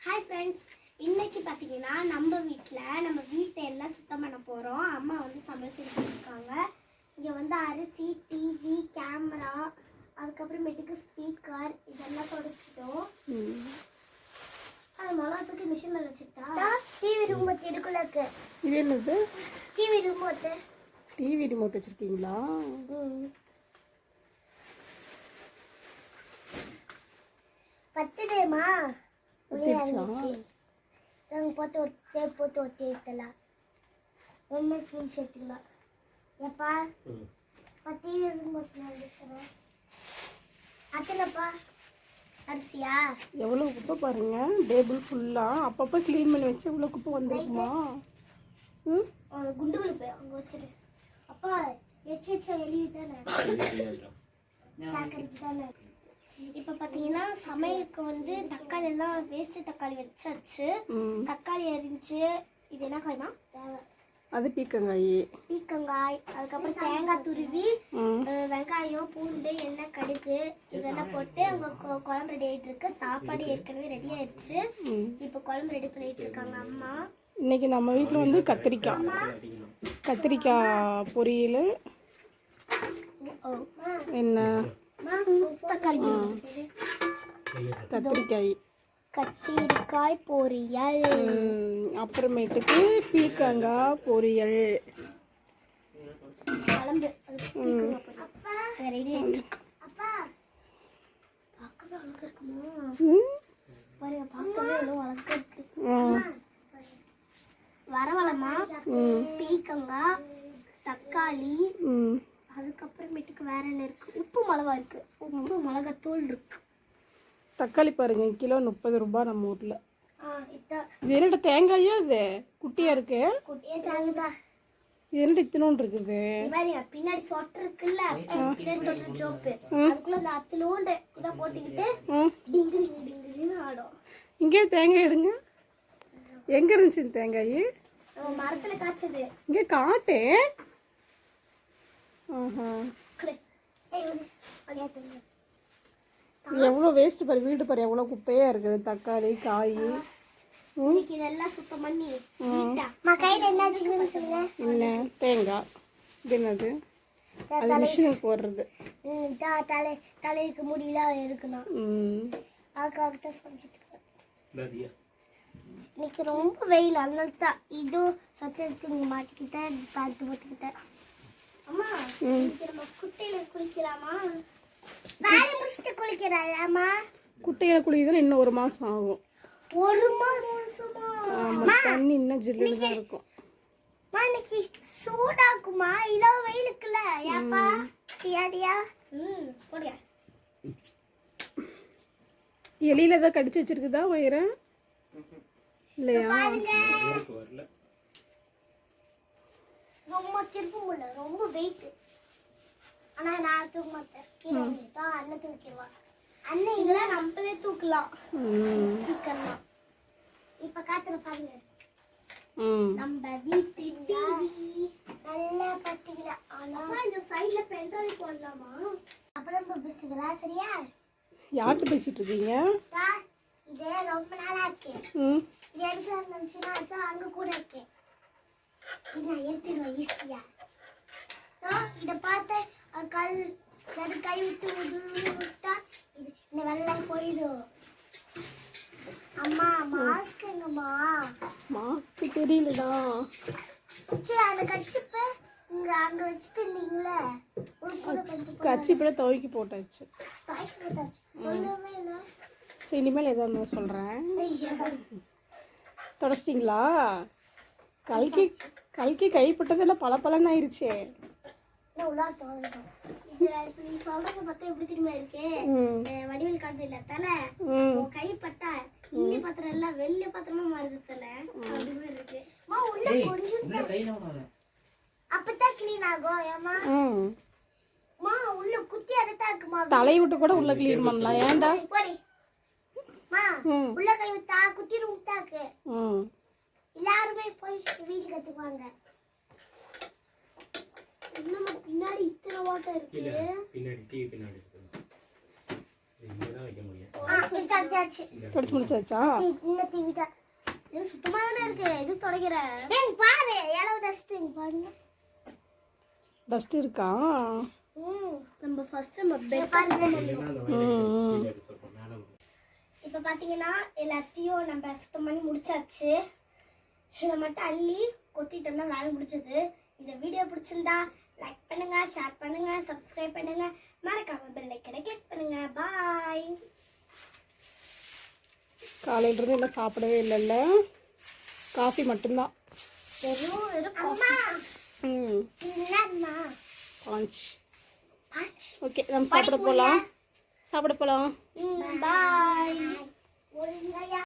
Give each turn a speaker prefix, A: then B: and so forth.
A: Hi friends இன்னைக்கு பார்த்தீங்கன்னா நம்ம வீட்டில் நம்ம வீட்டை எல்லாம் சுத்தம் பண்ண போகிறோம் அம்மா வந்து சமைச்சு இருக்காங்க இங்கே வந்து அரிசி டிவி கேமரா அதுக்கப்புறமேட்டுக்கு ஸ்பீக்கர் இதெல்லாம் தொடச்சிட்டோம். அது மிளகாத்துக்கு மிஷினில் வச்சுட்டா? டிவி ரிமோட் இருக்குள்ள இருக்கு.
B: இது என்னது?
A: டிவி ரிமோட்டு
B: டிவி ரிமோட் வச்சிருக்கீங்களா?
A: பத்துதேமா
B: ஒத்திடுச்சா?
A: நாங்கள் போட்டு ஒரு டேப் போட்டு ஒட்டி எடுத்தலாம் ஒன்று கீழ் சேர்த்துக்கலாம் எப்பா பத்தி அத்தனைப்பா. அரிசியா?
B: எவ்வளோ குப்பை பாருங்க. டேபிள் ஃபுல்லாக அப்பப்போ க்ளீன் பண்ணி வச்சு எவ்வளோ குப்பை வந்திருக்குமா? ம்?
A: அவங்க குண்டு விழுப்பு அங்கே வச்சிரு. அப்பா எச்சு எச்சா எழுதி தானே சாக்கரிக்கு தானே? இப்போ பார்த்தீங்கன்னா சமையலுக்கு வந்து தக்காளி எல்லாம் வேஸ்ட் தக்காளி வச்சாச்சு. தக்காளி அரிஞ்சு இது என்ன காய்மா?
B: அது பீக்கங்காய்
A: பீக்கங்காய் அதுக்கப்புறம் தேங்காய் துருவி வெங்காயம் பூண்டு எண்ணெய் கடுகு இதெல்லாம் போட்டு அங்கே குழம்பு ரெடி ஆகிட்டு இருக்கு. சாப்பாடு ஏற்கனவே ரெடி ஆயிடுச்சு இப்போ குழம்பு ரெடி பண்ணிட்டு இருக்காங்க அம்மா.
B: இன்னைக்கு நம்ம வீட்டில் வந்து கத்திரிக்காய். கத்திரிக்காய் பொரியல். என்ன? கத்திரிக்காய்.
A: கத்திரிக்காய் பொரியல்.
B: அப்புறமேட்டுக்கு பீக்கங்காய் பொரியல்.
A: வரவளமா பீக்கங்காய் தக்காளி அதுக்கப்புறமேட்டுக்கு வேற என்ன இருக்கு? உப்பு மிளகா இருக்கு. உப்பு மிளகாத்தூள் இருக்கு.
B: தக்காளி பாருங்க கிலோ முப்பது ரூபாய் நம்ம ஊரில். இது என்னடா தேங்காயா இது? குட்டியா இருக்கு.
A: குட்டியே தாங்குதா
B: இது என்னடா இத்தனோண்டு இருக்குது
A: இது? மாதிரி பின்னாடி சொட்டர் இருக்குல்ல? பின்னாடி சொட்டர் சோப்பு. அதுக்குள்ள இந்த அத்திலோண்டு இதை போட்டுக்கிட்டு
B: ம்.
A: டிங்கு டிங்கு டிங்குன்னு ஆடும்.
B: இங்கே தேங்காய் எடுங்க. எங்கே இருந்துச்சு இந்த தேங்காய்?
A: நம்ம மரத்துல காய்ச்சது.
B: இங்கே காட்டு எவ்வளோ வேஸ்ட் பாரு வீடு பாரு எவ்வளோ குப்பையாக இருக்குது தக்காளி காய்.
A: சுத்தம் பண்ணி என்ன
B: தேங்காய். என்னது? அது மிஷினுக்கு போடுறது.
A: தலை தலைக்கு முடியெல்லாம் இருக்கணும்
B: ம்.
A: அதுக்காக சொல்லிட்டு. இன்னைக்கு ரொம்ப வெயில் அதனால தான் இதுவும் சத்தியத்துக்கு மாட்டிக்கிட்டேன் பார்த்து நம்ம குட்டையில குளிக்கலாமா? வேலை முடிச்சுட்டு குளிக்கிறாளாமா
B: குட்டையில் குளிக்குதுன்னா இன்னும் ஒரு மாதம் ஆகும்.
A: ஒரு மாசமா?
B: ஆமாம் தண்ணி இன்னும் ஜில்லுன்னு தான் இருக்கும்.
A: இன்னைக்கு சூடாக்குமா? இளவ வெயிலுக்குல ஏப்பா? டியாடியா ம் போடியா
B: எலியில ஏதாவது கடிச்சு வச்சிருக்குதா வயிறு? இல்லையா?
A: ரொம்ப திருப்ப முடியல ரொம்ப வெயிட் ஆனா நான் தூக்க மாட்டேன் கீழே தான் அண்ணன் தூக்கிடுவா. அண்ணன் இதெல்லாம் நம்மளே தூக்கலாம்.
B: ம்.
A: ஸ்பீக்கர்லாம் இப்ப காத்துல பாருங்க.
B: ம்.
A: நம்ம வீட்டு டிவி நல்லா பத்திக்கலாம் ஆனா இந்த சைடுல பென்ட்ரைவ் போடலாமா? அப்புறம் நம்ம பேசுகிறா சரியா?
B: யார்கிட்ட பேசிட்டு இருக்கீங்க?
A: இது ரொம்ப நாளா இருக்கு.
B: ம்.
A: இது எடுத்து நினைச்சுன்னா அது அங்க கூட இருக்கு. இது நான் எடுத்துருவேன் ஈஸியா இதை பார்த்து கல் அது கை விட்டு உதுரு விட்டா இந்த வெள்ளம் போயிடும் அம்மா மாஸ்க் எங்கம்மா?
B: மாஸ்க் தெரியலடா.
A: சரி அந்த கச்சிப்பு இங்க அங்க வச்சுட்டு இருந்தீங்களே ஒரு கூட
B: துவைக்கி போட்டாச்சு.
A: போட்டாச்சு. சொல்லவே இல்லை.
B: சரி இனிமேல் எதாக இருந்தால் சொல்கிறேன். தொடச்சிட்டிங்களா? கல்கி கல்கி கைப்பட்டதெல்லாம் பல
A: நான் உள்ளார தோணுது இது இப்ப நீ சொல்றத பார்த்தா எப்படி தெரியுமா இருக்கு? வடிவேல் காட்டு இல்ல தலை? உன் கை பட்டா இல்லி பாத்திரம் எல்லாம் வெள்ளி பாத்திரமா மாறுது தலை. இருக்கு. மா உள்ள கொஞ்சம் அப்பதான் கிளீன் ஆகும் ஏமா
B: ம்.
A: உள்ள குத்தி அடைத்தா இருக்குமா?
B: தலையை விட்டு கூட உள்ள க்ளீன் பண்ணலாம். ஏன்டா?
A: மா உள்ள கை விட்டா குத்தி விட்டாக்கு.
B: ம்.
A: எல்லாருமே போய் வீட்டுக்கு கத்துக்குவாங்க ஓட்டம் இருக்கு.
C: பின்னாடி டிவி பின்னாடி வைக்க முடியும்.
B: தொடச்சு முடிச்சாச்சா?
A: இன்னும் தீவிட்டா.
D: இது சுத்தமா தானே இருக்கு. இது தொடக்கிற.
A: ஏங்க பாரு எவ்வளவு டஸ்ட் இங்க பாருங்க.
B: டஸ்ட் இருக்கா.
D: நம்ம ஃபர்ஸ்ட் நம்ம பெட்
A: பாருங்க. இப்போ பார்த்தீங்கன்னா எல்லாத்தையும் நம்ம சுத்தம் பண்ணி முடிச்சாச்சு. இதை மட்டும் அள்ளி கொட்டிட்டோம்னா வேலை முடிச்சது இந்த வீடியோ பிடிச்சிருந்தா லைக் பண்ணுங்க ஷேர் பண்ணுங்க சப்ஸ்கிரைப் பண்ணுங்க. மறக்காம பெல் ஐக்கனை கிளிக் பண்ணுங்க. பாய்
B: காலையிலேருந்து இன்னும் சாப்பிடவே இல்லைல்ல. காஃபி மட்டும்தான்.
A: வெறும் வெறும் அம்மா.
B: ம்.
A: இல்லம்மா.
B: பாஞ்ச் ஓகே நம்ம சாப்பிட போகலாம் சாப்பிட போகலாம்
A: பாய் ஒழுங்கையா